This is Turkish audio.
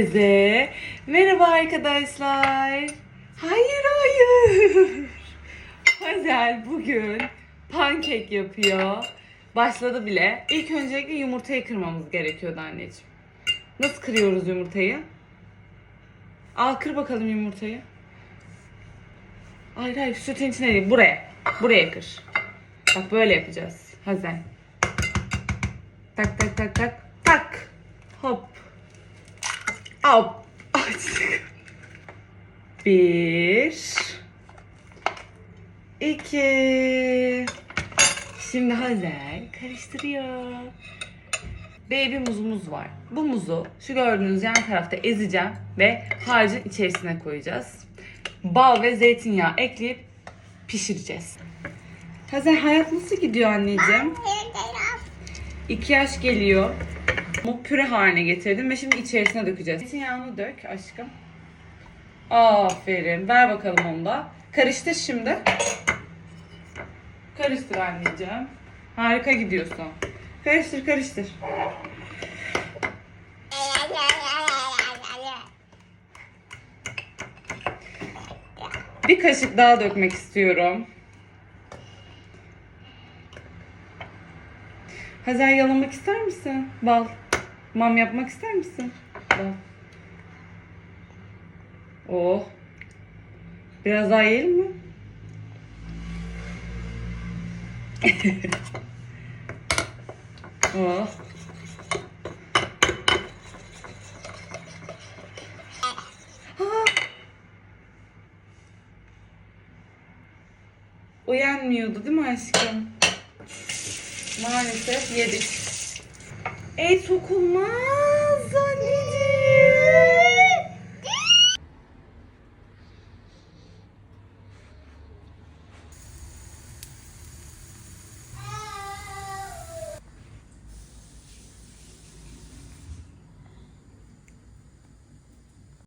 Herkese merhaba arkadaşlar. Hayır hayır. Hazel bugün pankek yapıyor. Başladı bile. İlk öncelikle yumurtayı kırmamız gerekiyordu anneciğim. Nasıl kırıyoruz yumurtayı? Al kır bakalım yumurtayı. Hayır hayır sütün içine değil buraya. Buraya kır. Bak böyle yapacağız. Hazel. Tak tak tak tak tak. Hop. Hop. Açtık. Bir. iki. Şimdi Hazel karıştırıyor. Baby muzumuz var. Bu muzu şu gördüğünüz yan tarafta ezeceğim ve harcın içerisine koyacağız. Bal ve zeytinyağı ekleyip pişireceğiz. Hazel hayat nasıl gidiyor anneciğim? 2 yaş geliyor. Bu püre haline getirdim ve şimdi içerisine dökeceğiz. Zeytinyağını dök aşkım. Aferin. Ver bakalım onu da. Karıştır şimdi. Karıştır anneciğim. Harika gidiyorsun. Karıştır karıştır. Bir kaşık daha dökmek istiyorum. Hazel yalamak ister misin? Bal. Mam yapmak ister misin? Bal. Oh. Biraz daha yiyelim mi? oh. Uyanmıyordu değil mi aşkım? maalesef yedik. Et okunmaz anneciğim.